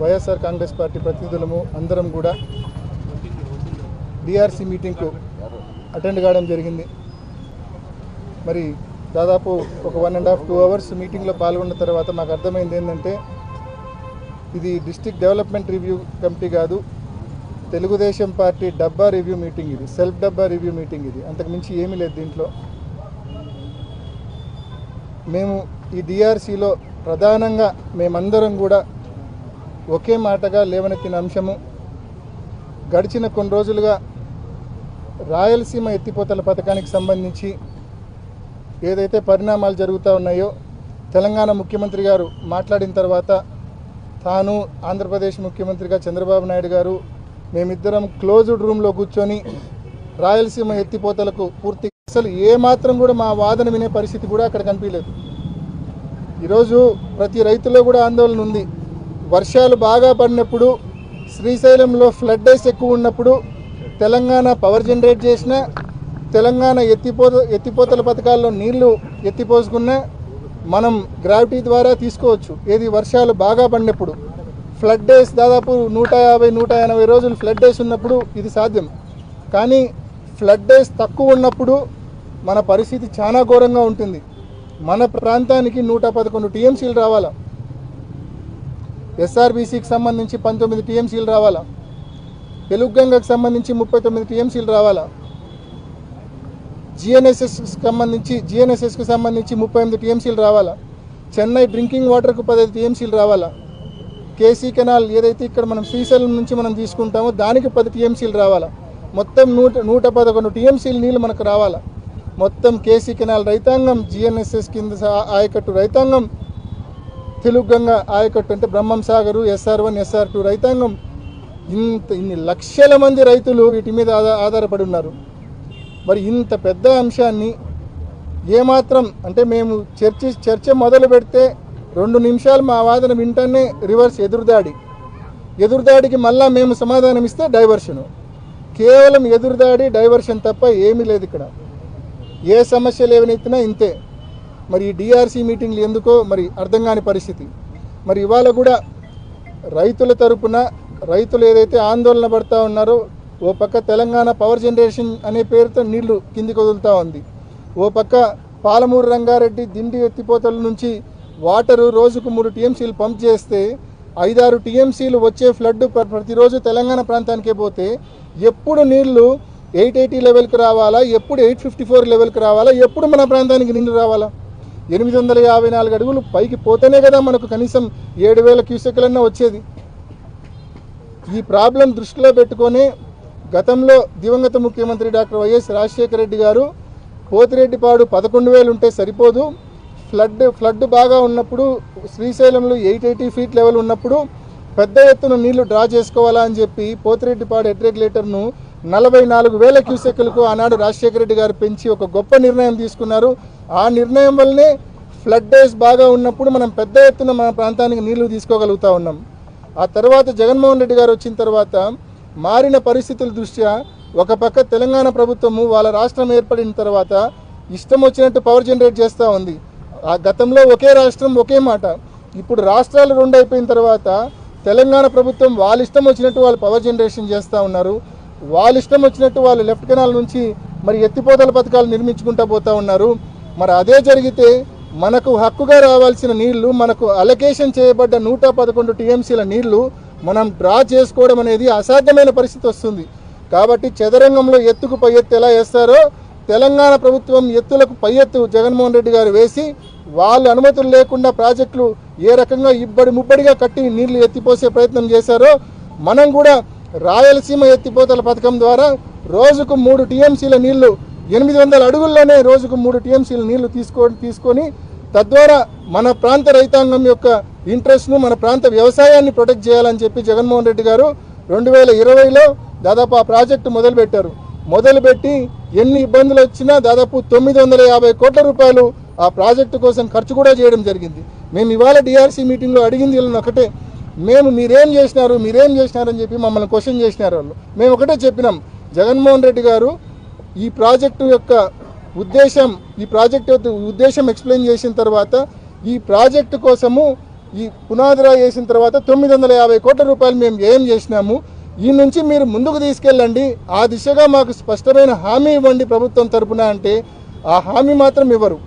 YSR Congress party ప్రతినిధులము అందరం కూడా DRC మీటింగ్కు attend కావడం జరిగింది. మరి దాదాపు ఒక one and half two hours మీటింగ్లో పాల్గొన్న తర్వాత మాకు అర్థమైంది ఏంటంటే ఇది డిస్టిక్ డెవలప్మెంట్ రివ్యూ కమిటీ కాదు తెలుగుదేశం పార్టీ డబ్బా రివ్యూ మీటింగ్ ఇది సెల్ఫ్ డబ్బా రివ్యూ మీటింగ్ ఇది. అంతకుమించి ఏమీ లేదు దీంట్లో. మేము ఈ డిఆర్సీలో ప్రధానంగా మేమందరం కూడా ఒకే మాటగా లేవనెత్తిన అంశము. గడిచిన కొన్ని రోజులుగా రాయలసీమ ఎత్తిపోతల పథకానికి సంబంధించి ఏదైతే పరిణామాలు జరుగుతూ ఉన్నాయో తెలంగాణ ముఖ్యమంత్రి గారు మాట్లాడిన తర్వాత తాను ఆంధ్రప్రదేశ్ ముఖ్యమంత్రిగా చంద్రబాబు నాయుడు గారు మేమిద్దరం క్లోజ్డ్ రూమ్లో కూర్చొని రాయలసీమ ఎత్తిపోతలకు పూర్తి అసలు ఏమాత్రం కూడా మా వాదన వినే పరిస్థితి కూడా అక్కడ కనిపించలేదు. ఈరోజు ప్రతి రైతులో కూడా ఆందోళన ఉంది. వర్షాలు బాగా పడినప్పుడు శ్రీశైలంలో ఫ్లడ్ ఐస్ ఎక్కువ ఉన్నప్పుడు తెలంగాణ పవర్ జనరేట్ చేసిన తెలంగాణ ఎత్తిపోత ఎత్తిపోతల పథకాల్లో నీళ్ళు ఎత్తిపోసుకున్నా మనం గ్రావిటీ ద్వారా తీసుకోవచ్చు. ఏది వర్షాలు బాగా పడినప్పుడు ఫ్లడ్ డేస్ దాదాపు నూట యాభై నూట ఎనభై రోజులు ఫ్లడ్ డేస్ ఉన్నప్పుడు ఇది సాధ్యం. కానీ ఫ్లడ్ డేస్ తక్కువ ఉన్నప్పుడు మన పరిస్థితి చాలా ఘోరంగా ఉంటుంది. మన ప్రాంతానికి నూట పదకొండు టీఎంసీలు రావాలా? ఎస్ఆర్బీసీకి సంబంధించి పంతొమ్మిది టీఎంసీలు రావాలా? తెలుగుగంగకు సంబంధించి ముప్పై తొమ్మిది టీఎంసీలు రావాలా? జిఎన్ఎస్ఎస్కి సంబంధించి జిఎన్ఎస్ఎస్కి సంబంధించి ముప్పై ఎనిమిది టీఎంసీలు రావాలా? చెన్నై డ్రింకింగ్ వాటర్కు పదహైదు టీఎంసీలు రావాలా? కేసీ కెనాల్ ఏదైతే ఇక్కడ మనం శ్రీశైలం నుంచి మనం తీసుకుంటామో దానికి పది టీఎంసీలు రావాలా? మొత్తం నూట నూట పదకొండు టీఎంసీలు నీళ్ళు మనకు రావాలా? మొత్తం కేసీ కెనాల్ రైతాంగం జిఎన్ఎస్ఎస్ కింద ఆయకట్టు రైతాంగం తెలుగుగంగ ఆయకట్టు అంటే Brahmam Sagar SR one SR two రైతాంగం ఇంత ఇన్ని లక్షల మంది రైతులు వీటి మీద ఆధార ఆధారపడి ఉన్నారు. మరి ఇంత పెద్ద అంశాన్ని ఏమాత్రం అంటే మేము చర్చ చర్చ మొదలు పెడితే రెండు నిమిషాలు మా వాదన వింటనే రివర్స్ ఎదురుదాడి. ఎదురుదాడికి మళ్ళా మేము సమాధానం ఇస్తే డైవర్షను. కేవలం ఎదురుదాడి డైవర్షన్ తప్ప ఏమీ లేదు ఇక్కడ. ఏ సమస్యలు ఏవనెత్తినా ఇంతే. మరి ఈ డిఆర్సీ మీటింగ్లు ఎందుకో మరి అర్థం కాని పరిస్థితి. మరి ఇవాళ కూడా రైతుల తరపున రైతులు ఏదైతే ఆందోళన పడుతూ ఉన్నారో ఓ పక్క తెలంగాణ పవర్ జనరేషన్ అనే పేరుతో నీళ్ళు కిందికి వదులుతూ ఉంది. ఓ పక్క పాలమూరు రంగారెడ్డి దిండి ఎత్తిపోతల నుంచి వాటరు రోజుకు మూడు టీఎంసీలు పంప్ చేస్తే ఐదారు టీఎంసీలు వచ్చే ఫ్లడ్ ప్ర- ప్రతిరోజు తెలంగాణ ప్రాంతానికే పోతే ఎప్పుడు నీళ్ళు ఎయిట్ ఎయిటీ లెవెల్కి రావాలా? ఎప్పుడు ఎయిట్ ఫిఫ్టీ ఫోర్ లెవెల్కి రావాలా? ఎప్పుడు మన ప్రాంతానికి నీళ్ళు రావాలా? ఎనిమిది వందల యాభై నాలుగు అడుగులు పైకి పోతేనే కదా మనకు కనీసం ఏడు వేల క్యూసెక్లన్నా వచ్చేది. ఈ ప్రాబ్లం దృష్టిలో పెట్టుకొని గతంలో దివంగత ముఖ్యమంత్రి డాక్టర్ వైఎస్ రాజశేఖర రెడ్డి గారు పోతిరెడ్డిపాడు పదకొండు వేలు ఉంటే సరిపోదు. ఫ్లడ్ ఫ్లడ్ బాగా ఉన్నప్పుడు శ్రీశైలంలో ఎయిట్ ఎయిటీ ఫీట్ లెవెల్ ఉన్నప్పుడు పెద్ద ఎత్తున నీళ్ళు డ్రా చేసుకోవాలా అని చెప్పి పోతిరెడ్డిపాడు హెడ్ రెగ్యులేటర్ను నలభై నాలుగు వేల క్యూసెక్లకు ఆనాడు రాజశేఖర రెడ్డి గారు పెంచి ఒక గొప్ప నిర్ణయం తీసుకున్నారు. ఆ నిర్ణయం వల్లనే ఫ్లడ్ డేస్ బాగా ఉన్నప్పుడు మనం పెద్ద ఎత్తున మన ప్రాంతానికి నీళ్ళు తీసుకోగలుగుతా ఉన్నాం. ఆ తర్వాత జగన్మోహన్ రెడ్డి గారు వచ్చిన తర్వాత మారిన పరిస్థితుల దృష్ట్యా ఒక పక్క తెలంగాణ ప్రభుత్వము వాళ్ళ రాష్ట్రం ఏర్పడిన తర్వాత ఇష్టం వచ్చినట్టు పవర్ జనరేట్ చేస్తూ ఉంది. ఆ గతంలో ఒకే రాష్ట్రం ఒకే మాట. ఇప్పుడు రాష్ట్రాలు రెండు అయిపోయిన తర్వాత తెలంగాణ ప్రభుత్వం వాళ్ళ ఇష్టం వచ్చినట్టు వాళ్ళు పవర్ జనరేషన్ చేస్తూ ఉన్నారు. వాళ్ళ ఇష్టం వచ్చినట్టు వాళ్ళు లెఫ్ట్ కెనాల్ నుంచి మరి ఎత్తిపోతల పథకాలు నిర్మించుకుంటూ పోతా ఉన్నారు. మరి అదే జరిగితే మనకు హక్కుగా రావాల్సిన నీళ్ళు మనకు అలొకేషన్ చేయబడ్డ నూట పదకొండు టీఎంసీల నీళ్ళు మనం డ్రా చేసుకోవడం అనేది అసాధ్యమైన పరిస్థితి వస్తుంది. కాబట్టి చదరంగంలో ఎత్తుకు పై ఎత్తు ఎలా వేస్తారో తెలంగాణ ప్రభుత్వం ఎత్తులకు పై ఎత్తు జగన్మోహన్ రెడ్డి గారు వేసి వాళ్ళు అనుమతులు లేకుండా ప్రాజెక్టులు ఏ రకంగా ఇబ్బడి ముబ్బడిగా కట్టి నీళ్ళు ఎత్తిపోసే ప్రయత్నం చేశారో మనం కూడా రాయలసీమ ఎత్తిపోతల పథకం ద్వారా రోజుకు మూడు టీఎంసీల నీళ్ళు ఎనిమిది వందల అడుగుల్లోనే రోజుకు మూడు టీఎంసీల నీళ్ళు తీసుకో తీసుకొని తద్వారా మన ప్రాంత రైతాంగం యొక్క ఇంట్రెస్ట్ను మన ప్రాంత వ్యవసాయాన్ని ప్రొటెక్ట్ చేయాలని చెప్పి జగన్మోహన్ రెడ్డి గారు రెండు వేల ఇరవైలో దాదాపు ఆ ప్రాజెక్టు మొదలుపెట్టారు. మొదలుపెట్టి ఎన్ని ఇబ్బందులు వచ్చినా దాదాపు తొమ్మిది వందల యాభై కోట్ల రూపాయలు ఆ ప్రాజెక్టు కోసం ఖర్చు కూడా చేయడం జరిగింది. మేము ఇవాళ డిఆర్సీ మీటింగ్లో అడిగింది ఒకటే. మేము మీరేం చేసినారు మీరేం చేసినారని చెప్పి మమ్మల్ని క్వశ్చన్ చేసినారు వాళ్ళు. మేము ఒకటే చెప్పినాం. జగన్మోహన్ రెడ్డి గారు ఈ ప్రాజెక్టు యొక్క ఉద్దేశం ఈ ప్రాజెక్ట్ యొక్క ఉద్దేశం ఎక్స్ప్లెయిన్ చేసిన తర్వాత ఈ ప్రాజెక్టు కోసము ఈ పునాదిరా వేసిన తర్వాత తొమ్మిది వందల యాభై కోట్ల రూపాయలు మేము ఏం చేసినాము. ఈ నుంచి మీరు ముందుకు తీసుకెళ్ళండి. ఆ దిశగా మాకు స్పష్టమైన హామీ ఇవ్వండి ప్రభుత్వం తరపున అంటే ఆ హామీ మాత్రం ఇవ్వరు.